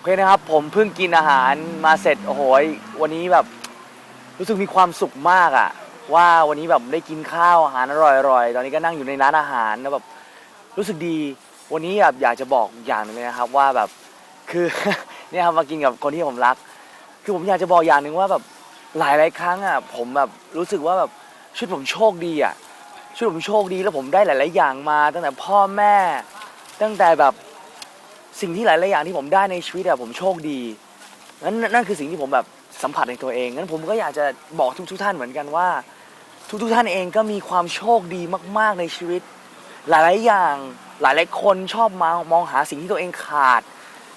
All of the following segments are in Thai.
โอเคนะครับ ผมเพิ่งกินอาหารมาเสร็จโอ้โหวันนี้แบบรู้สึกมีความสุขมากอะว่าวันนี้แบบได้กินข้าวอาหารอร่อยๆ ตอนนี้ก็นั่งอยู่ในร้านอาหารแล้วแบบรู้สึกดี วันนี้แบบอยากจะบอกอย่างหนึงเลยนะครับว่าแบบคือ เนี่ยครับมากินกับคนที่ผมรัก คือผมอยากจะบอกอย่างหนึ่งว่าแบบหลายหลายๆครั้งอะ ผมแบบรู้สึกว่าแบบชีวิตผมโชคดีอะชีวิตผมโชคดีแล้วผมได้หลาย ๆ อย่างมา ตั้งแต่พ่อแม่ ตั้งแต่แบบ สิ่งที่หลายๆอย่างที่ผมได้ในชีวิตอะผมโชคดีนั่นนั่นคือสิ่งที่ผมแบบสัมผัสในตัวเองงั้นผมก็อยากจะบอกทุกๆท่านเหมือนกันว่า ทุกๆท่านเองก็มีความโชคดีมาก ๆในชีวิต หลายๆอย่างหลายๆคนชอบมามองหาสิ่งที่ตัวเองขาด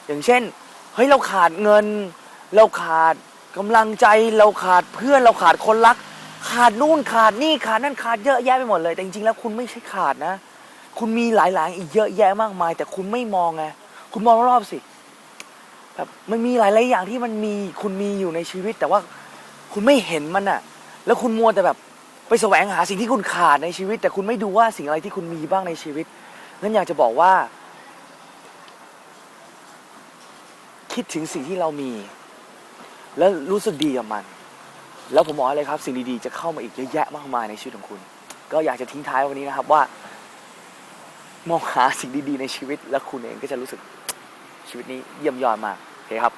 อย่างเช่นเฮ้ยเราขาดเงิน เราขาดกำลังใจเราขาดเพื่อนเราขาดคนรัก ขาดนู่นขาดนี่ขาดนั่นขาดเยอะแยะไปหมดเลย แต่จริงๆแล้วคุณไม่ใช่ขาดนะ คุณมีหลายๆอย่างอีกเยอะแยะมากมาย แต่คุณไม่มองไง คุณมองรอบๆสิแบบมันมีหลายๆอย่างที่มันมีคุณมีอยู่ในชีวิต แต่ว่าคุณไม่เห็นมันอะแล้วคุณมัวแต่แบบไปแสวงหาสิ่งที่คุณขาดในชีวิต แต่คุณไม่ดูว่าสิ่งอะไรที่คุณมีบ้างในชีวิตงั้นอยากจะบอกว่า คิดถึงสิ่งที่เรามี แล้วรู้สึกดีกับมัน แล้วผมบอกให้เลยครับ สิ่งดีๆจะเข้ามาอีกเยอะแยะมากมายในชีวิตของคุณ ก็อยากจะทิ้งท้ายวันนี้นะครับว่า มองหาสิ่งดีๆในชีวิต แล้วคุณเองก็จะรู้สึกชีวิตนี้เยี่ยมยอดมากโอเคครับ